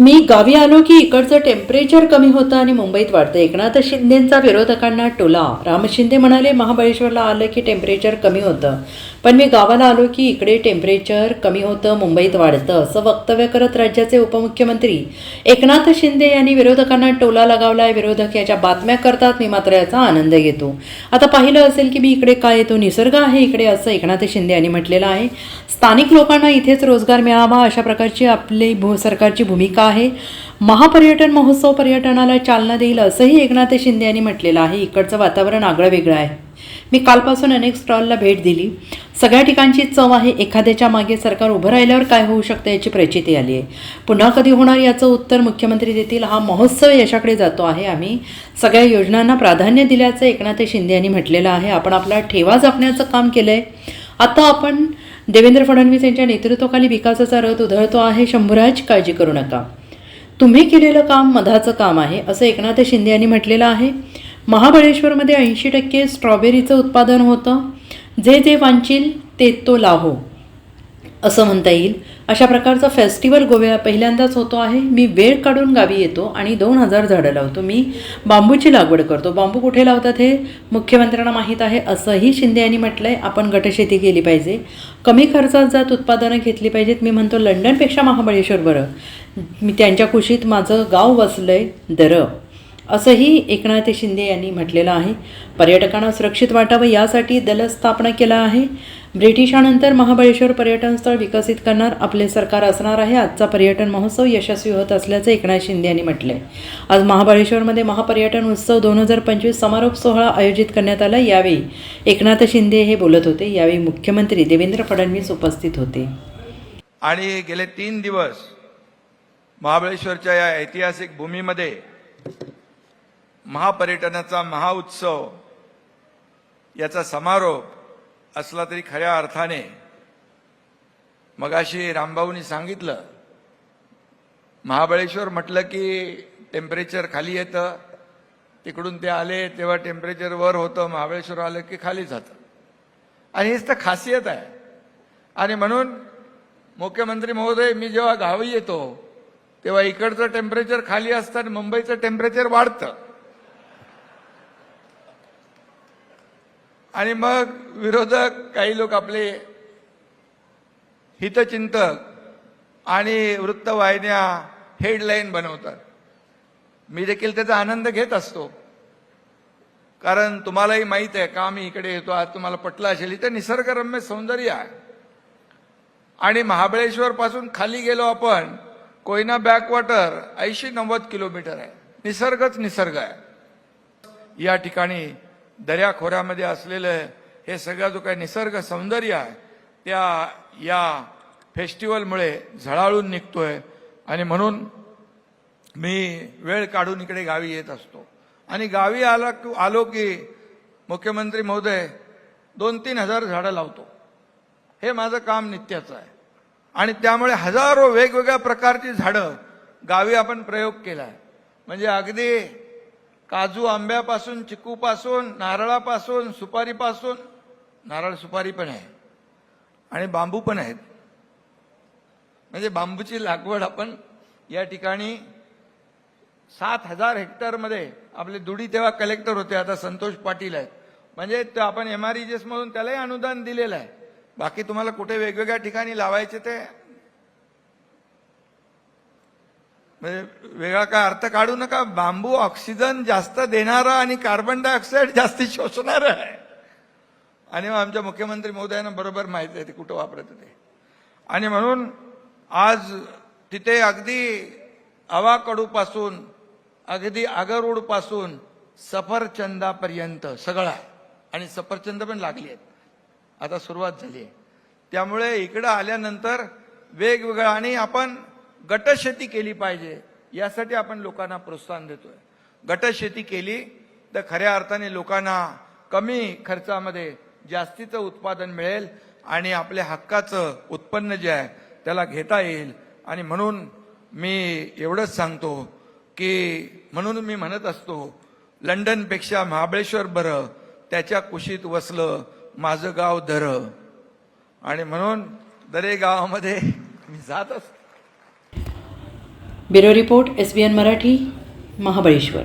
मी गावी आलो की इकडचं टेम्परेचर कमी होतं आणि मुंबईत वाढतं. एकनाथ शिंदेंचा विरोधकांना टोला. राम शिंदे म्हणाले महाबळेश्वरला आलं की टेम्परेचर कमी होतं. पण मी गावाला आलो की इकडे टेम्परेचर कमी होतं मुंबईत वाढतं असं वक्तव्य करत राज्याचे उपमुख्यमंत्री एकनाथ शिंदे यांनी विरोधकांना टोला लगावलाय. विरोधक याच्या बातम्या करतात मी मात्र याचा आनंद घेतो. आता पाहिलं असेल की मी इकडे काय येतो निसर्ग आहे इकडे असं एकनाथ शिंदे यांनी म्हटलेलं आहे. स्थानिक लोकांना इथेच रोजगार मिळावा अशा प्रकारची आपली भू सरकारची भूमिका आहे. महापर्यटन महोत्सव पर्यटनाला चालना देईल असंही एकनाथ शिंदे यांनी म्हटलेलं आहे. इकडचं वातावरण आगळं वेगळं आहे. मी कालपासून अनेक स्टॉलला भेट दिली. सगळ्या ठिकाणची चव आहे. एखाद्याच्या मागे सरकार उभं राहिल्यावर काय होऊ शकतं याची प्रचिती आली आहे. पुन्हा कधी होणार याचं उत्तर मुख्यमंत्री देतील? हा महोत्सव याच्याकडे जातो आहे. आम्ही सगळ्या योजनांना प्राधान्य दिल्याचं एकनाथ शिंदे यांनी म्हटलेलं आहे. आपण आपला ठेवा जपण्याचं काम केलं आहे आता आपण देवेंद्र फडणवीस यांच्या नेतृत्वाखाली विकासाचा रथ उधळतो आहे. शंभराज काळजी करू नका. तुम्ही केलेलं काम मधाचं काम आहे असं एकनाथ शिंदे यांनी म्हटलेलं आहे. महाबळेश्वरमध्ये ऐंशी टक्के स्ट्रॉबेरीचं उत्पादन होतं. जे जे वांचील ते तो लाहो. असं म्हणता येईल. अशा प्रकारचा फेस्टिवल गोव्या पहिल्यांदाच होतो आहे. मी वेळ काढून गावी येतो आणि दोन हजार झाडं लावतो. मी बांबूची लागवड करतो. बांबू कुठे लावतात हे मुख्यमंत्र्यांना माहीत आहे. असंही शिंदे यांनी म्हटलं आहे आपण गटशेती केली पाहिजे. कमी खर्चात जात उत्पादनं घेतली पाहिजेत. मी म्हणतो लंडनपेक्षा महाबळेश्वर बरं. मी त्यांच्या कुशीत माझं गाव वसलं आहे दरं. असंही एकनाथ शिंदे यांनी म्हटलेलं आहे. पर्यटकांना सुरक्षित वाटावं यासाठी दल स्थापना केला आहे. ब्रिटिशानंतर महाबळेश्वर पर्यटन स्थळ विकसित करणार आपले सरकार असणार आहे. आजचा पर्यटन महोत्सव यशस्वी होत असल्याचं एकनाथ शिंदे यांनी म्हटलं आहे आज महाबळेश्वरमध्ये महापर्यटन उत्सव दोन हजार पंचवीस समारोप सोहळा आयोजित करण्यात आला. यावेळी एकनाथ शिंदे हे बोलत होते. यावेळी मुख्यमंत्री देवेंद्र फडणवीस उपस्थित होते. आणि गेले तीन दिवस महाबळेश्वरच्या या ऐतिहासिक भूमीमध्ये महापर्यटनाचा महाउत्सव याचा समारोप असला तरी खऱ्या अर्थाने. मगाशी रामभाऊनी सांगितलं महाबळेश्वर म्हटलं की टेम्परेचर खाली येतं तिकडून ते आले तेव्हा टेम्परेचर वर होतं महाबळेश्वर आलं की खाली जातं. आणि हीच तर खासियत आहे. आणि म्हणून मुख्यमंत्री महोदय मी जेव्हा गावी येतो तेव्हा इकडचं टेम्परेचर खाली असतं आणि मुंबईचं टेम्परेचर वाढतं. आणि मग विरोधक काही लोक आपले हितचिंतक आणि वृत्तवाहिन्या हेडलाईन बनवतात. मी देखील त्याचा आनंद घेत असतो. कारण तुम्हालाही माहीत आहे का मी इकडे येतो आज तुम्हाला पटलं असेल इथं निसर्गरम्य सौंदर्य आहे. आणि महाबळेश्वर पासून खाली गेलो आपण कोयना बॅकवॉटर ऐंशी नव्वद किलोमीटर आहे. निसर्गच निसर्ग आहे. या ठिकाणी दर्याखोऱ्यामध्ये असलेलं हे सगळं जो काही निसर्ग सौंदर्य आहे त्या या फेस्टिवलमुळे झळाळून निघतोय. आणि म्हणून मी वेळ काढून इकडे गावी येत असतो. आणि गावी आला आलो की मुख्यमंत्री महोदय दोन तीन हजार झाडं लावतो. हे माझं काम नित्याचं आहे. आणि त्यामुळे हजारो वेगवेगळ्या प्रकारची झाडं गावी आपण प्रयोग केला आहे म्हणजे अगदी काजू आंब्यापासून चिकूपासून नारळापासून सुपारीपासून नारळ सुपारी पण आहे. आणि बांबू पण आहेत. म्हणजे बांबूची लागवड आपण या ठिकाणी सात हजार हेक्टरमध्ये आपले दुडी तेव्हा कलेक्टर होते आता संतोष पाटील आहेत. म्हणजे ते आपण एम आर मधून त्यालाही अनुदान दिलेलं आहे. बाकी तुम्हाला कुठे वेगवेगळ्या ठिकाणी लावायचे ते म्हणजे वेगळा काय अर्थ काढू नका. बांबू ऑक्सिजन जास्त देणारा आणि कार्बन डायऑक्साईड जास्ती शोषणार आहे. आणि मग आमच्या मुख्यमंत्री महोदयांना बरोबर माहिती आहे ते कुठं वापरत होते. आणि म्हणून आज तिथे अगदी अवाकडूपासून अगदी आगरूडपासून सफरचंदापर्यंत सगळं आहे आणि सफरचंद पण लागली आहेत. आता सुरुवात झाली आहे. त्यामुळे इकडं आल्यानंतर वेगवेगळं आणि आपण गटशेती केली पाहिजे यासाठी आपण लोकांना प्रोत्साहन देतोय. गटशेती केली तर खऱ्या अर्थाने लोकांना कमी खर्चामध्ये जास्तीचं उत्पादन मिळेल आणि आपल्या हक्काचं उत्पन्न जे आहे त्याला घेता येईल. आणि म्हणून मी एवढंच सांगतो की म्हणून मी म्हणत असतो लंडनपेक्षा महाबळेश्वर बरं त्याच्या कुशीत वसलं माझं गाव धर. आणि म्हणून दरे गावामध्ये मी जात असतो. Bureau report S B N Marathi Mahabaleshwar.